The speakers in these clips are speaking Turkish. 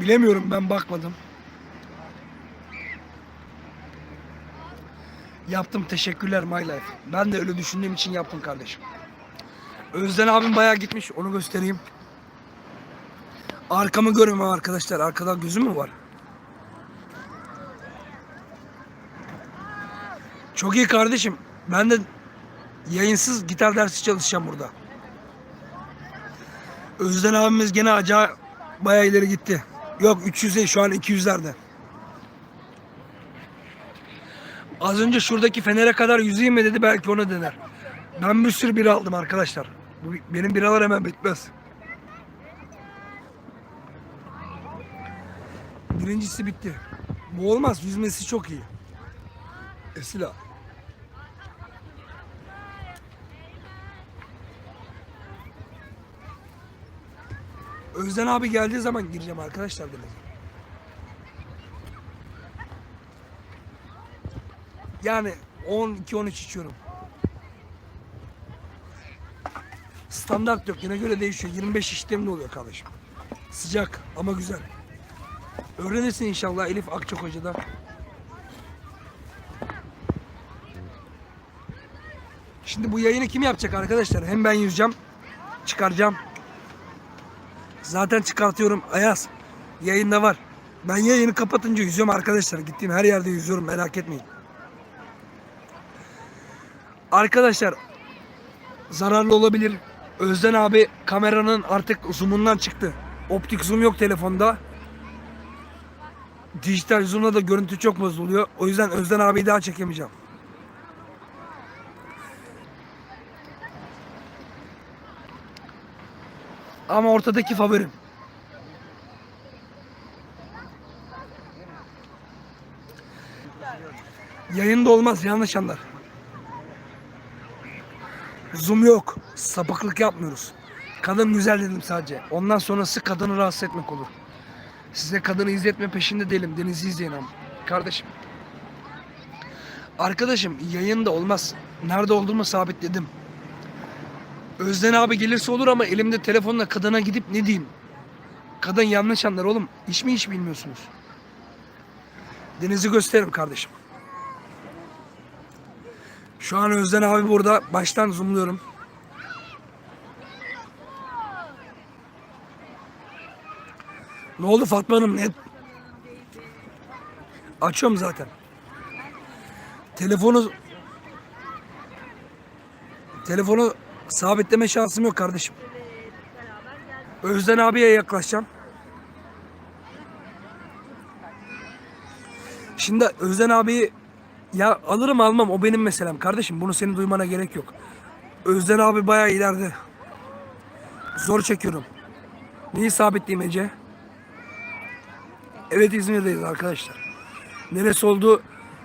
Bilemiyorum ben bakmadım. Yaptım teşekkürler my life. Ben de öyle düşündüğüm için yaptım kardeşim. Özden abim bayağı gitmiş onu göstereyim. Arkamı görmüyorum arkadaşlar. Arkada gözüm mü var? Çok iyi kardeşim. Ben de yayınsız gitar dersi çalışacağım burada. Özden abimiz gene acayip bayağı ileri gitti. Yok 300 değil şu an 200'lerde. Az önce şuradaki fenere kadar yüzeyim mi dedi belki onu dener. Ben bir sürü bira aldım arkadaşlar. Bu, benim biralar hemen bitmez. Birincisi bitti. Bu olmaz. Yüzmesi çok iyi. Esila. Özden abi geldiği zaman gireceğim arkadaşlar denize. Yani 12-13 içiyorum. Standart yok. Yine göre değişiyor. 25 içtiğim de oluyor kardeşim. Sıcak ama güzel. Öğrenirsin inşallah Elif Akçok Hoca'dan. Şimdi bu yayını kim yapacak arkadaşlar? Hem ben yüzeceğim, çıkaracağım. Zaten çıkartıyorum. Ayaz, yayında var. Ben yayını kapatınca yüzüyorum arkadaşlar. Gittiğim her yerde yüzüyorum merak etmeyin. Arkadaşlar zararlı olabilir. Özden abi kameranın artık zoom'undan çıktı. Optik zoom yok telefonda. Dijital zoom'la da görüntü çok bozuluyor. O yüzden Özden abiyi daha çekemeyeceğim. Ama ortadaki favorim. Yayında olmaz yanlış anlar. Zoom yok. Sapıklık yapmıyoruz. Kadın güzel dedim sadece. Ondan sonrası kadını rahatsız etmek olur. Size kadını izletme peşinde değilim. Deniz'i izleyin ama. Kardeşim. Arkadaşım yayında olmaz. Nerede olduğumu sabitledim. Özden abi gelirse olur ama elimde telefonla kadına gidip ne diyeyim? Kadın yanlış anlar oğlum. İş mi iş bilmiyorsunuz. Deniz'i gösteririm kardeşim. Şu an Özden abi burada. Baştan zoomluyorum. Ne oldu Fatma Hanım? Ne? Açıyorum zaten. Telefonu telefonu sabitleme şansım yok kardeşim. Özden abiye yaklaşacağım. Şimdi Özden abiyi ya alırım almam o benim meselem kardeşim. Bunu senin duymana gerek yok. Özden abi bayağı ileride. Zor çekiyorum. Neyi sabitleyeyim Ece? Evet İzmir'deyiz arkadaşlar. Neresi oldu?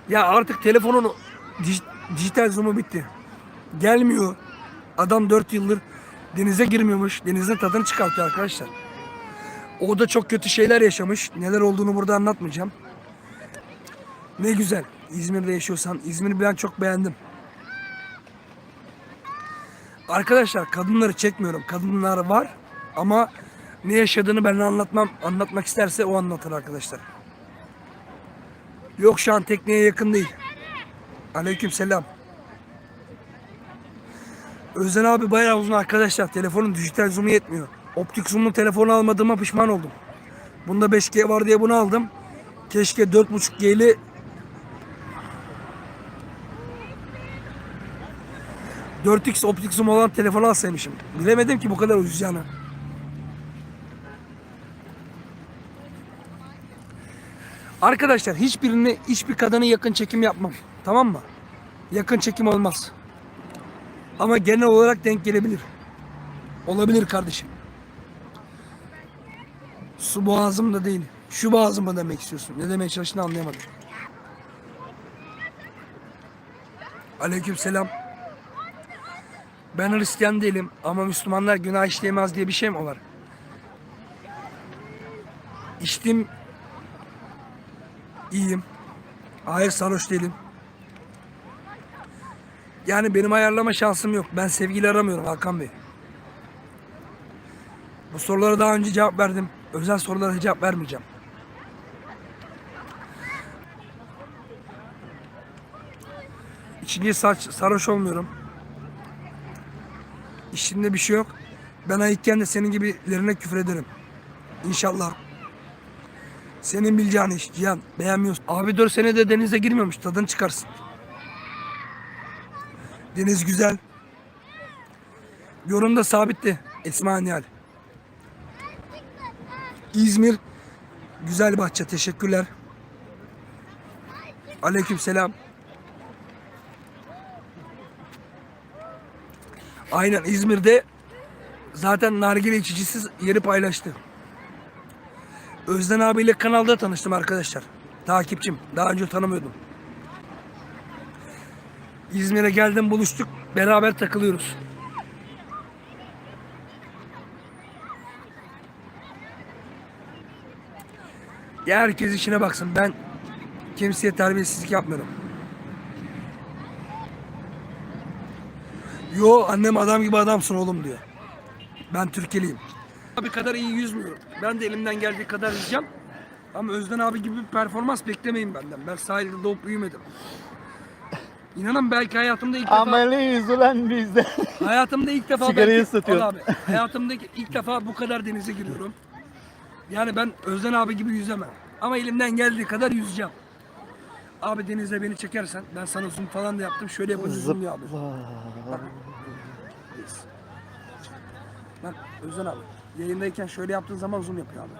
Ya artık telefonun dij- dijital zoom'u bitti. Gelmiyor. Adam 4 yıldır denize girmiyormuş. Denizin tadını çıkartıyor arkadaşlar. O da çok kötü şeyler yaşamış. Neler olduğunu burada anlatmayacağım. Ne güzel. İzmir'de yaşıyorsan. İzmir'i ben çok beğendim. Arkadaşlar kadınları çekmiyorum. Kadınlar var ama ne yaşadığını ben anlatmam. Anlatmak isterse o anlatır arkadaşlar. Yok şu an tekneye yakın değil. Aleyküm selam. Özden abi bayağı uzun arkadaşlar. Telefonun dijital zoom'u yetmiyor. Optik zoom'lu telefonu almadığıma pişman oldum. Bunda 5G var diye bunu aldım. Keşke 4.5G'li ...4x optik zoom olan telefonu alsaymışım. Bilemedim ki bu kadar uzayacağını. Arkadaşlar hiçbirini, hiçbir kadını yakın çekim yapmam. Tamam mı? Yakın çekim olmaz. Ama genel olarak denk gelebilir. Olabilir kardeşim. Su boğazımda değil. Şu boğazımda demek istiyorsun. Ne demeye çalıştığını anlayamadım. Aleyküm selam. Ben Hristiyan değilim ama Müslümanlar günah işleyemez diye bir şey mi var? İçtim iyiyim. Hayır sarhoş değilim. Yani benim ayarlama şansım yok. Ben sevgili aramıyorum Hakan Bey. Bu sorulara daha önce cevap verdim. Özel sorulara cevap vermeyeceğim. İçince saç sarhoş olmuyorum. İşimde bir şey yok. Ben ayıkken de senin gibilerine küfür ederim. İnşallah. Senin bileceğin iş Cihan. Beğenmiyorsun. Abi 4 senede denize girmiyormuş. Tadını çıkarsın. Deniz güzel. Yorumda sabitti. Esma Nihal. İzmir. Güzel bahçe. Teşekkürler. Aleyküm selam. Aynen İzmir'de zaten nargile içicisiz yeri paylaştı. Özden abiyle kanalda tanıştım arkadaşlar. Takipçim. Daha önce tanımıyordum. İzmir'e geldim buluştuk. Beraber takılıyoruz. Ya herkes işine baksın. Ben kimseye terbiyesizlik yapmıyorum. Yo annem adam gibi adamsın oğlum diyor. Ben Türkeliyim. Abi kadar iyi yüzmüyorum. Ben de elimden geldiği kadar yüzeceğim. Ama Özden abi gibi bir performans beklemeyin benden. Ben sahilde doğup büyümedim. İnanın belki hayatımda ilk defa Ameliyiz ulan biz de. hayatımda ilk defa Sigarayı belki- ıslatıyorsun. Al abi. Hayatımda ilk defa bu kadar denize giriyorum. Yani ben Özden abi gibi yüzemem. Ama elimden geldiği kadar yüzeceğim. Abi denize beni çekersen ben sana zoom falan da yaptım. Şöyle yapınca zoom diyor abi. Bak Özden abi. Yayındayken şöyle yaptığın zaman zoom yapıyor abi.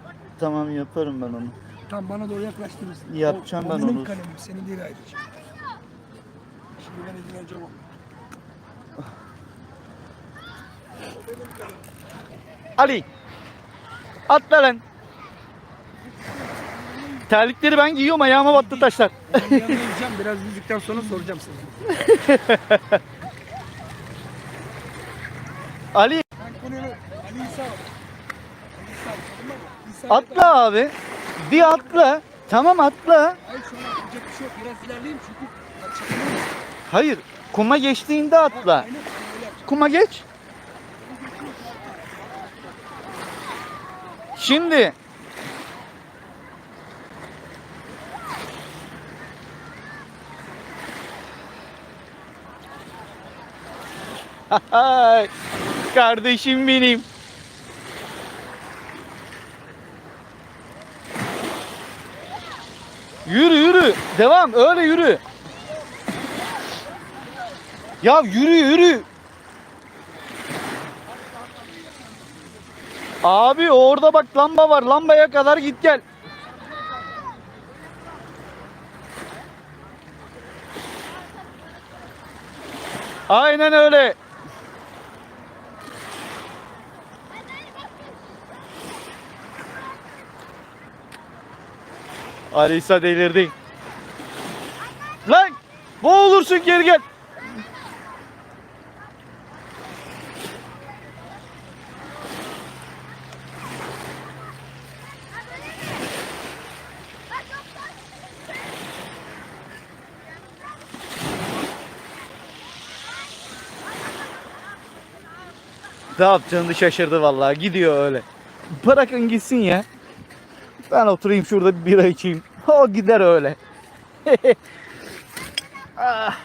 tamam yaparım ben onu. Tam bana doğru yaklaştırırsın. Yapacağım ben benim onu. kalemim. Senin değil ayrıca. Ben ilgileneceğim onunla. Ali. Atla lan. Terlikleri ben giyiyorum ayağıma battı taşlar. Biraz yüzdükten sonra soracağım sana. Ali atla abi. Bir atla. Tamam atla. Hayır şu an yapacak bir şey yok. Biraz ilerleyeyim çünkü. Hayır. Kuma geçtiğinde atla. Kuma geç. Şimdi Kardeşim benim. Yürü yürü. Devam öyle yürü. Ya yürü yürü. Abi orada bak lamba var. Lambaya kadar git gel. Aynen öyle. Alisa delirdin. Lan boğulursun geri gel. Ne yapacağını şaşırdı vallahi. Gidiyor öyle. Bırakın gitsin ya. Ben oturayım şurada bir bira içeyim. O gider öyle. ah.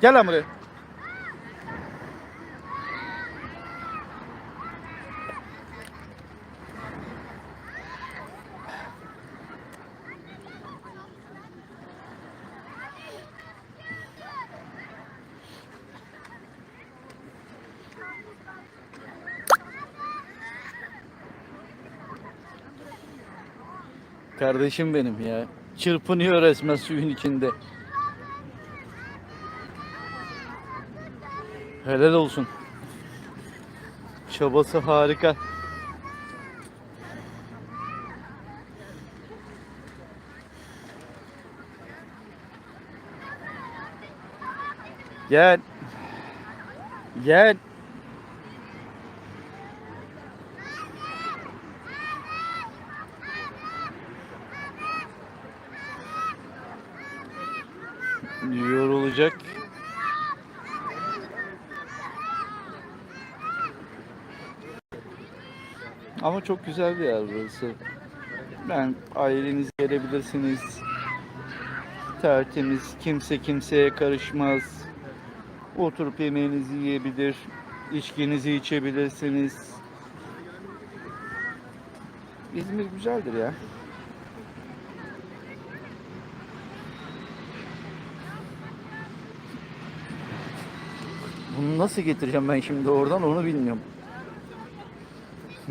Gel lan buraya. Kardeşim benim ya. Çırpınıyor resmen suyun içinde. Helal olsun. çabası harika. Gel. Gel. Yorulacak. Ama çok güzel bir yer burası. Ben aileniz gelebilirsiniz. Tertemiz, kimse kimseye karışmaz. Oturup yemeğinizi yiyebilir, içkinizi içebilirsiniz. İzmir güzeldir ya. Bunu nasıl getireceğim ben şimdi oradan onu bilmiyorum.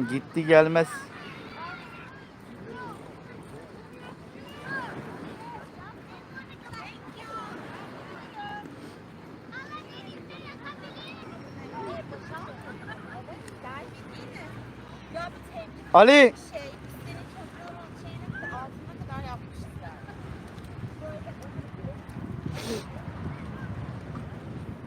Gitti gelmez. Ali